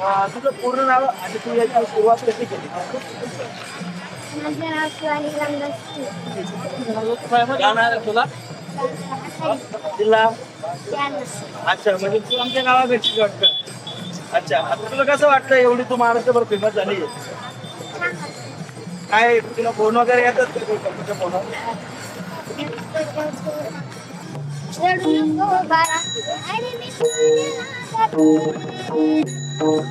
तुझं पूर्ण नाव आणि तू याची सुरुवात कशी केली? माझं नाव शिवानी रंगस्ती जाणार तुला? जिल्हा? अच्छा म्हणजे तू आमच्या गावाकडचीच वाटतं अच्छा आता तुला कसं वाटतं? एवढी तू महाराष्ट्रभर फेमस झाली काय तुला फोन वगैरे येतात कंपनीच्या फोनवर Whoa!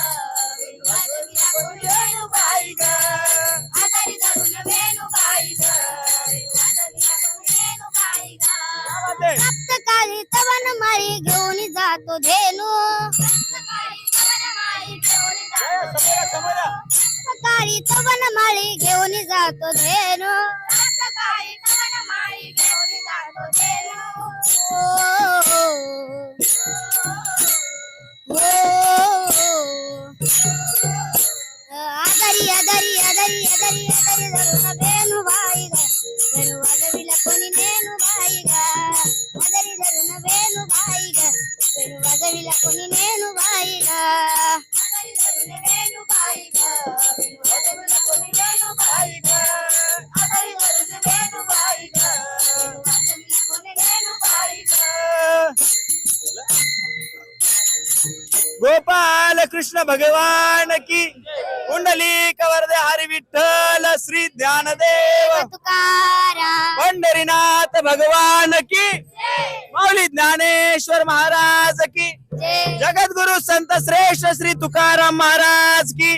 धेनू सकाळी तवन माळी घेऊन जातो धेनू हो, हो, हो. आदारी आदारी आदारी आदारी आदारी धरून बेनू बाई गोपाल कृष्ण भगवान की कुंडली कवर्दे हरी विठ्ठल श्री ज्ञानदेव। पंढरीनाथ भगवान की माऊली ज्ञानेश्वर महाराज की जगद्गुरु संत श्रेष्ठ श्री तुकाराम महाराज की।